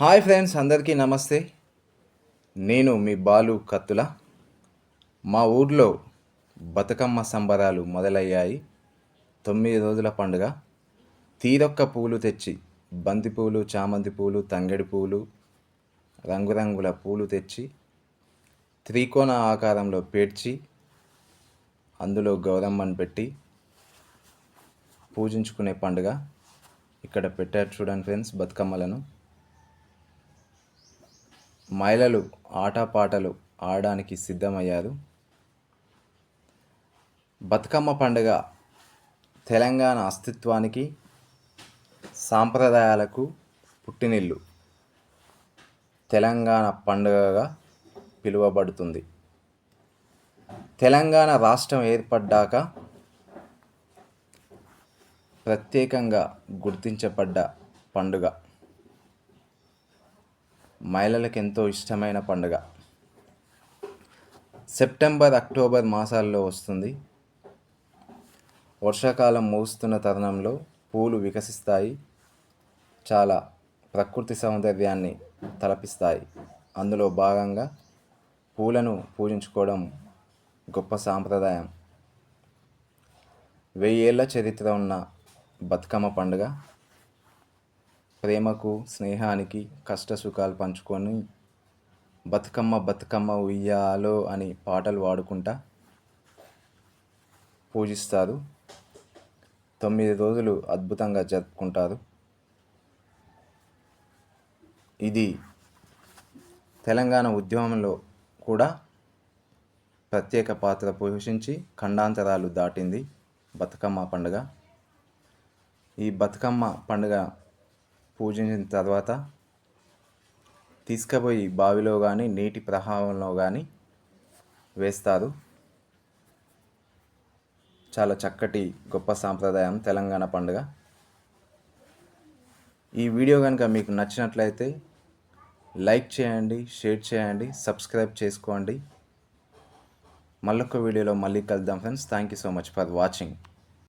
Hi friends అందరికీ నమస్తే. నేను మీ బాలు కత్తుల. మా ఊర్లో బతుకమ్మ సంబరాలు మొదలయ్యాయి. తొమ్మిది రోజుల పండుగ. తీరొక్క పూలు తెచ్చి బంతి పూలు చామంతి పూలు తంగడి పూలు రంగురంగుల పూలు తెచ్చి త్రికోణ ఆకారంలో పేర్చి అందులో గౌరమ్మను పెట్టి పూజించుకునే పండుగ. ఇక్కడ పెట్టారు చూడండి ఫ్రెండ్స్ బతుకమ్మలను. మహిళలు ఆటపాటలు ఆడడానికి సిద్ధమయ్యారు. బతుకమ్మ పండుగ తెలంగాణ అస్తిత్వానికి సాంప్రదాయాలకు పుట్టినిల్లు. తెలంగాణ పండుగగా పిలువబడుతుంది. తెలంగాణ రాష్ట్రం ఏర్పడ్డాక ప్రత్యేకంగా గుర్తించబడ్డ పండుగ. మహిళలకు ఎంతో ఇష్టమైన పండుగ. సెప్టెంబర్ అక్టోబర్ మాసాల్లో వస్తుంది. వర్షాకాలం ముగుస్తున్న తరుణంలో పూలు వికసిస్తాయి. చాలా ప్రకృతి సౌందర్యాన్ని తలపిస్తాయి. అందులో భాగంగా పూలను పూజించుకోవడం గొప్ప సాంప్రదాయం. వెయ్యేళ్ళ చరిత్ర ఉన్న బతుకమ్మ పండుగ. ప్రేమకు స్నేహానికి కష్ట సుఖాలు పంచుకొని బతుకమ్మ బతుకమ్మ ఉయ్యాలో అని పాటలు పాడుకుంటా పూజిస్తారు తొమ్మిది రోజులు అద్భుతంగా జరుపుకుంటారు ఇది తెలంగాణ ఉద్యమంలో కూడా ప్రత్యేక పాత్ర పోషించి ఖండాంతరాలు దాటింది బతుకమ్మ పండుగ. ఈ బతుకమ్మ పండుగ పూజించిన తర్వాత తీసుకుపోయి బావిలో కానీ నీటి ప్రవాహంలో కానీ వేస్తారు. చాలా చక్కటి గొప్ప సాంప్రదాయం తెలంగాణ పండుగ. ఈ వీడియో కనుక మీకు నచ్చినట్లయితే లైక్ చేయండి షేర్ చేయండి సబ్స్క్రైబ్ చేసుకోండి. మళ్ళొక వీడియోలో మళ్ళీ కలుద్దాం friends. Thank you so much for watching.